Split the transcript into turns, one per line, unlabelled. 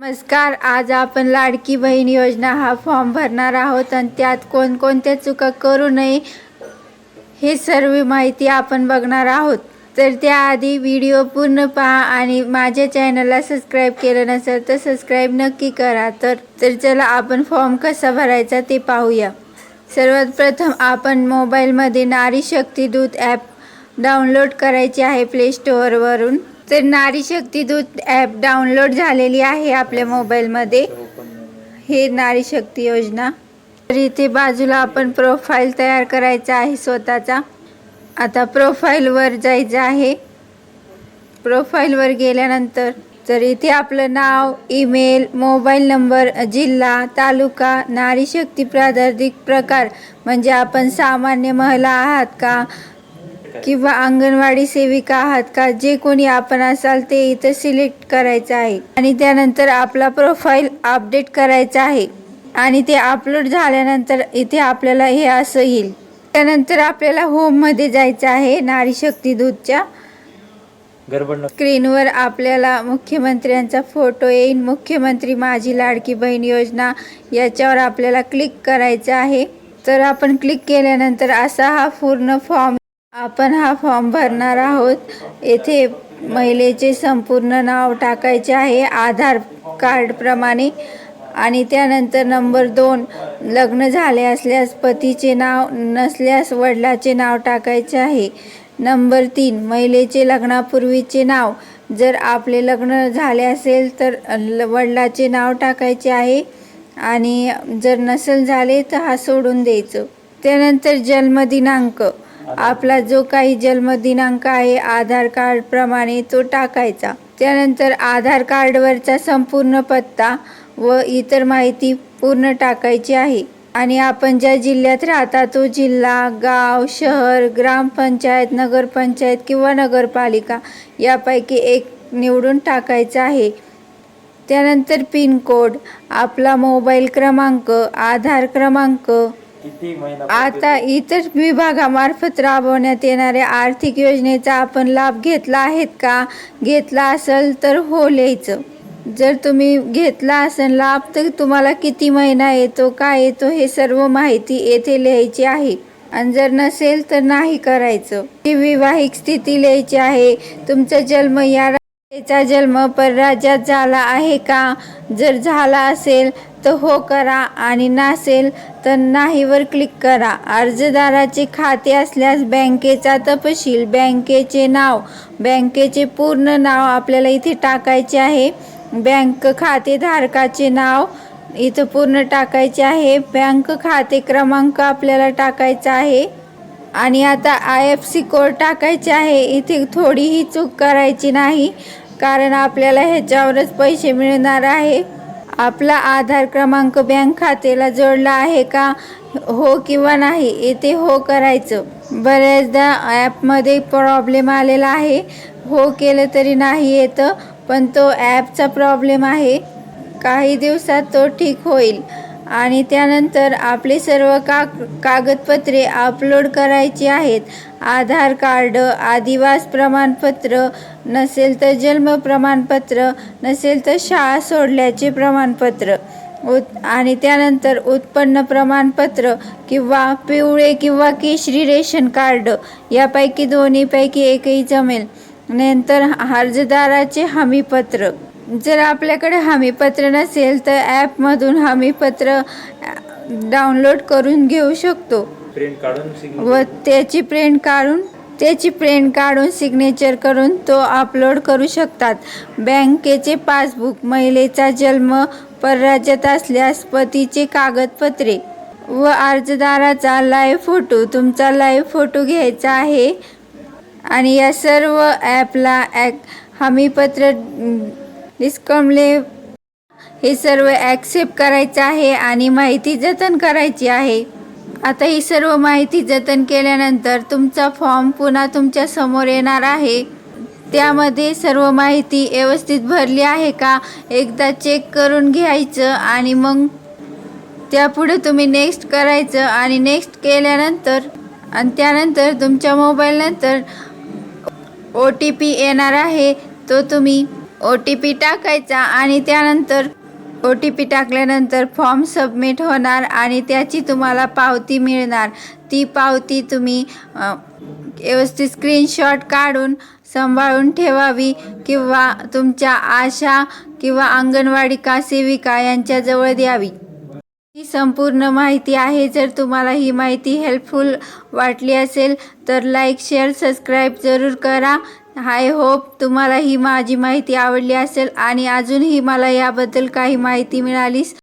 नमस्कार आज आपण लाडकी बहीण योजना हा फॉर्म भरणार आहोत आणि त्यात कोणकोणत्या चुका करू नये हे सर्व माहिती आपण बघणार आहोत. तर त्याआधी व्हिडिओ पूर्ण पहा आणि माझ्या चॅनलला सबस्क्राईब केलं नसेल तर सबस्क्राईब नक्की करा. तर तर चला आपण फॉर्म कसा भरायचा ते पाहूया. सर्वात प्रथम आपण मोबाईलमध्ये नारी शक्ती दूत ॲप डाउनलोड करायचे आहे प्ले स्टोअरवरून. तर नारी शक्ती दूत ॲप डाउनलोड झालेली आहे आपल्या मोबाईलमध्ये हे नारी शक्ती योजना. तर इथे बाजूला आपण प्रोफाईल तयार करायचा आहे स्वतःचा. आता प्रोफाईलवर जायचं आहे. प्रोफाईलवर गेल्यानंतर तर इथे आपलं नाव ईमेल मोबाईल नंबर जिल्हा तालुका नारी शक्ती प्राधारिक प्रकार. म्हणजे आपण सामान्य महिला आहात का? किंवा अंगणवाडी सेविका आहात का जे कोणी आपण असाल ते इथं सिलेक्ट करायचं आहे. आणि त्यानंतर आपला प्रोफाईल अपडेट करायचा आहे. आणि ते अपलोड झाल्यानंतर इथे आपल्याला हे असं येईल. त्यानंतर आपल्याला होममध्ये जायचं आहे नारी शक्ती
नको
स्क्रीनवर आपल्याला मुख्यमंत्र्यांचा फोटो येईल मुख्यमंत्री माझी लाडकी बहीण योजना याच्यावर आपल्याला क्लिक करायचं आहे. तर आपण क्लिक केल्यानंतर असा हा पूर्ण फॉर्म आपण हा फॉर्म भरणार आहोत. येथे महिलेचे संपूर्ण नाव टाकायचे आहे आधार कार्डप्रमाणे आणि त्यानंतर नंबर दोन लग्न झाले असल्यास पतीचे नाव नसल्यास वडिलाचे नाव टाकायचे आहे. नंबर तीन महिलेचे लग्नापूर्वीचे नाव. जर आपले लग्न झाले असेल तर ल- वडिलाचे नाव टाकायचे आहे. आणि जर नसेल झाले तर हा सोडून द्यायचं. त्यानंतर जन्मदिनांक. आपला जो काही जन्मदिनांक आहे आधार कार्डप्रमाणे तो टाकायचा. त्यानंतर आधार कार्डवरचा संपूर्ण पत्ता व इतर माहिती पूर्ण टाकायची आहे. आणि आपण ज्या जिल्ह्यात राहता तो जिल्हा गाव शहर ग्रामपंचायत नगरपंचायत किंवा नगरपालिका यापैकी एक निवडून टाकायचं आहे. त्यानंतर पिनकोड आपला मोबाईल क्रमांक आधार क्रमांक
किती महिना
आता इतर विभागामार्फत राबवण्यात येणाऱ्या आर्थिक योजनेचा आपण लाभ घेतला आहेत का? घेतला असेल तर हो लिहायचं जर तुम्ही घेतला असेल लाभ तर तुम्हाला किती महिना येतो काय येतो हे सर्व माहिती येथे लिहायची आहे. आणि जर नसेल तर नाही करायचं. ही विवाहिक स्थिती लिहायची आहे. तुमचा जन्म या त्याचा जन्म परराज्यात झाला आहे का? जर झाला असेल तर हो करा. आणि नसेल तर नाहीवर क्लिक करा. अर्जदाराचे खाते असल्यास बँकेचा तपशील बँकेचे नाव बँकेचे पूर्ण नाव आपल्याला इथे टाकायचे आहे. बँक खातेधारकाचे नाव इथं पूर्ण टाकायचे आहे. बँक खाते क्रमांक आपल्याला टाकायचा आहे. आणि आता आय एफ सी कोड टाकायचे आहे. इथे थोडीही चूक करायची नाही कारण आपल्याला ह्याच्यावरच पैसे मिळणार आहे. आपला आधार क्रमांक बँक खात्याला जोडला आहे का? हो किंवा नाही येथे हो करायचं. बऱ्याचदा ॲपमध्ये प्रॉब्लेम आलेला आहे. हो केलं तरी नाही येतं पण तो ॲपचा प्रॉब्लेम आहे. काही दिवसात तो ठीक होईल. आणि त्यानंतर आपले सर्व का कागदपत्रे अपलोड करायची आहेत. आधार कार्ड आदिवास प्रमाणपत्र नसेल तर जन्म प्रमाणपत्र नसेल तर शाळा सोडल्याचे प्रमाणपत्र उत आणि त्यानंतर उत्पन्न प्रमाणपत्र किंवा पिवळे किंवा केशरी रेशन कार्ड यापैकी दोन्हीपैकी एकही जमेल. नंतर अर्जदाराचे हमीपत्र. जर आपल्याकडे हमीपत्र नसेल तर ॲपमधून हमीपत्र डाउनलोड करून घेऊ शकतो.
प्रिंट काढून सिग्नेचर
व त्याची प्रिंट काढून त्याची प्रिंट काढून सिग्नेचर करून तो अपलोड करू शकतात. बँकेचे पासबुक महिलेचा जन्म परराज्यात असल्यास पतीचे कागदपत्रे व अर्जदाराचा लाईव्ह फोटो तुमचा लाईव्ह फोटो घ्यायचा आहे. आणि या सर्व ॲपला ॲक हमीपत्र डिस्कमले हे सर्व ॲक्सेप्ट करायचं आहे आणि माहिती जतन करायची आहे. आता ही सर्व माहिती जतन केल्यानंतर तुमचा फॉर्म पुन्हा तुमच्यासमोर येणार आहे. त्यामध्ये सर्व माहिती व्यवस्थित भरली आहे का? एकदा चेक करून घ्यायचं आणि मग त्यापुढे तुम्ही नेक्स्ट करायचं आणि नेक्स्ट केल्यानंतर आणि त्यानंतर तुमच्या मोबाईलनंतर ओ टी पी येणार आहे. तो तुम्ही ओ टी पी टाकायचा आणि त्यानंतर ओ टी पी टाकल्यानंतर फॉर्म सबमिट होणार आणि त्याची तुम्हाला पावती मिळणार. ती पावती तुम्ही व्यवस्थित स्क्रीनशॉट काढून सांभाळून ठेवावी किंवा तुमच्या आशा किंवा अंगणवाडी का सेविका यांच्याजवळ द्यावी. ही संपूर्ण माहिती आहे. जर तुम्हाला ही माहिती हेल्पफुल वाटली असेल तर लाईक शेअर सबस्क्राईब जरूर करा. आय होप तुम्हाला ही माझी माहिती आवडली असेल आणि अजूनही मला याबद्दल काही माहिती मिळालीस.